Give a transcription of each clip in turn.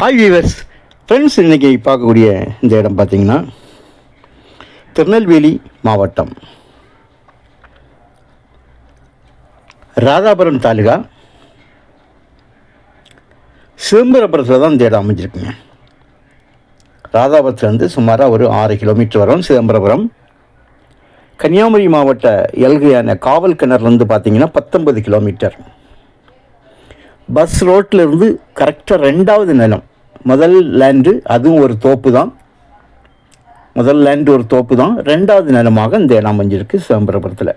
Hi viewers friends இன்றைக்கி பார்க்கக்கூடிய இந்த இடம் பார்த்தீங்கன்னா திருநெல்வேலி மாவட்டம். ராதாபுரம் தாலுகா. சிதம்பரபுரத்தில் தான் இந்த இடம் அமைஞ்சிருக்குங்க. ராதாபுரத்துலேருந்து சுமாராக ஒரு ஆறு கிலோமீட்டர் வரும் சிதம்பரபுரம். கன்னியாகுமரி மாவட்ட எல்கையான காவல் கிணறுலேருந்து பார்த்தீங்கன்னா பத்தொன்பது கிலோமீட்டர். பஸ் ரோட்டில் இருந்து கரெக்டாக ரெண்டாவது நிலம். முதல் லேண்டு அதுவும் ஒரு தோப்பு தான். முதல் லேண்டு ஒரு தோப்பு தான். ரெண்டாவது நிலமாக இந்த இடம் அமைஞ்சிருக்கு சிதம்பரபுரத்தில்.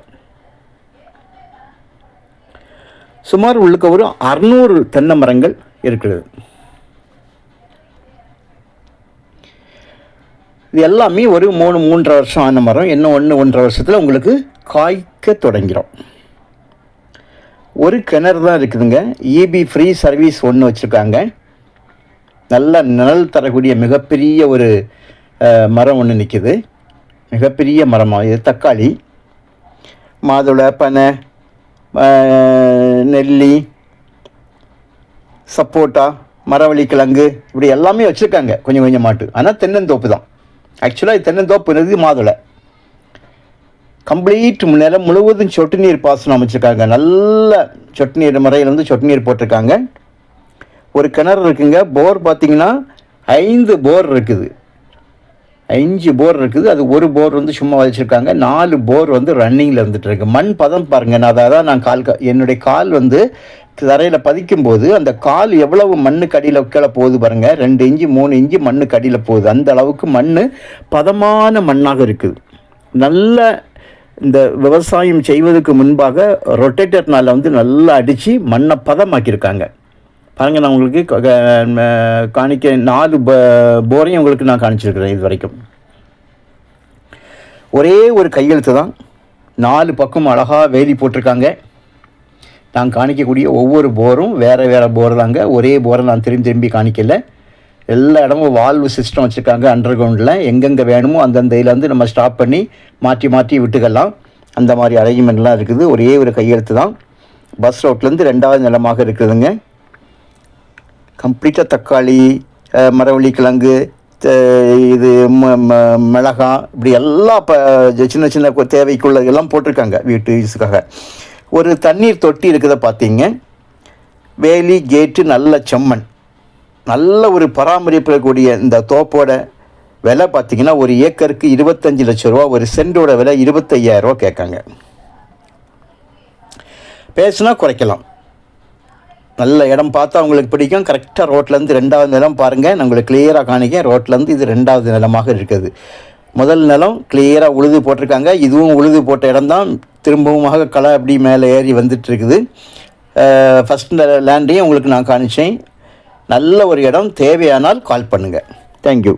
சுமார் உள்ளுக்க ஒரு அறுநூறு தென்னை மரங்கள் இருக்கிறது. இது எல்லாமே ஒரு மூணு மூன்றரை வருஷம் ஆன மரம். இன்னும் ஒன்று ஒன்றரை வருஷத்தில் உங்களுக்கு காய்க்க தொடங்கிறோம். ஒரு கிணறு தான் இருக்குதுங்க. இபி ஃப்ரீ சர்வீஸ் ஒன்று வச்சுருக்காங்க. நல்ல நிழல் தரக்கூடிய மிகப்பெரிய ஒரு மரம் ஒன்று நிற்கிது மிகப்பெரிய மரமாக இது தக்காளி மாதுளை பனை நெல்லி சப்போட்டா மரவள்ளி கிழங்கு இப்படி எல்லாமே வச்சுருக்காங்க. கொஞ்சம் கொஞ்சமாட்டு. ஆனால் தென்னந்தோப்பு தான். ஆக்சுவலாக இது தென்னந்தோப்புங்கிறது மாதுளை. கம்ப்ளீட் நிலம் முழுவதும் சொட்டு நீர் பாசனம் அமைச்சிருக்காங்க. நல்ல சொட்டு நீர் முறையில் வந்து சொட்டு நீர் போட்டிருக்காங்க. ஒரு கிணறு இருக்குங்க. போர் பார்த்தீங்கன்னா ஐந்து போர் இருக்குது. அஞ்சு போர் இருக்குது. அது ஒரு போர் வந்து சும்மா வச்சுருக்காங்க. நாலு போர் வந்து ரன்னிங்கில் இருந்துகிட்ருக்கு மண் பதம் பாருங்கள் நான் அதாவது நான் கால் க- என்னுடைய கால் வந்து தரையில் பதிக்கும் போது அந்த கால் எவ்வளவு மண்ணுக்கு அடியில் கீழே போகுது பாருங்கள் ரெண்டு இஞ்சி மூணு இஞ்சி மண்ணுக்கு அடியில் போகுது. அந்த அளவுக்கு மண் பதமான மண்ணாக இருக்குது. நல்ல இந்த விவசாயம் செய்வதற்கு முன்பாக ரொட்டேட்டர்னால் வந்து நல்லா அடித்து மண்ணை பதமாக்கியிருக்காங்க. பாருங்க நான் உங்களுக்கு காணிக்க நாலு ப- போரையும் உங்களுக்கு நான் காணிச்சிருக்கிறேன் இது வரைக்கும். ஒரே ஒரு கையெழுத்து தான். நாலு பக்கம் அழகாக வேலி போட்டிருக்காங்க. நான் காணிக்கக்கூடிய ஒவ்வொரு போரும் வேறு வேறு போர் தாங்க. ஒரே போரை நான் திரும்பி திரும்பி காணிக்கலை. எல்லா இடமும் வால்வு சிஸ்டம் வச்சுருக்காங்க அண்டர் கிரவுண்டில் எங்கெங்கே வேணுமோ அந்தந்த இதில் வந்து நம்ம ஸ்டாப் பண்ணி மாற்றி மாற்றி விட்டுக்கலாம். அந்த மாதிரி அரேஞ்ச்மெண்ட்லாம் இருக்குது. ஒரே ஒரு கையெழுத்து தான். பஸ் ரோட்லேருந்து ரெண்டாவது நிலமாக இருக்குதுங்க. கம்ப்ளீட்டாக தக்காளி மரவள்ளி கிழங்கு இது ம- ம- மிளகா இப்படி எல்லா இப்போ சின்ன சின்ன தேவைக்குள்ள எல்லாம் போட்டிருக்காங்க வீட்டு யூஸுக்காக. ஒரு தண்ணீர் தொட்டி இருக்கிறத பார்த்தீங்க. வேலி கேட்டு நல்ல செம்மண். நல்ல ஒரு பராமரிப்பில் கூடிய இந்த தோப்போட விலை பார்த்தீங்கன்னா ஒரு ஏக்கருக்கு இருபத்தஞ்சு லட்ச ரூபா ஒரு சென்டோட விலை இருபத்தையாயிரம் ரூபா கேட்காங்க. பேசுனா குறைக்கலாம். நல்ல இடம் பார்த்தா உங்களுக்கு பிடிக்கும். கரெக்டாக ரோட்லேருந்து ரெண்டாவது நிலம் பாருங்கள் நான் உங்களுக்கு கிளியராக காணிக்கேன் ரோட்லேருந்து இது ரெண்டாவது நிலமாக இருக்குது. முதல் நிலம் கிளியராக உழுது போட்டிருக்காங்க. இதுவும் உழுது போட்ட இடம்தான். திரும்பவுமாக களை அப்படி மேலே ஏறி வந்துட்டு இருக்குது. ஃபஸ்ட் லேண்டையும் உங்களுக்கு நான் காணிச்சேன். நல்ல ஒரு இடம் தேவையானால் கால் பண்ணுங்கள் தேங்க்யூ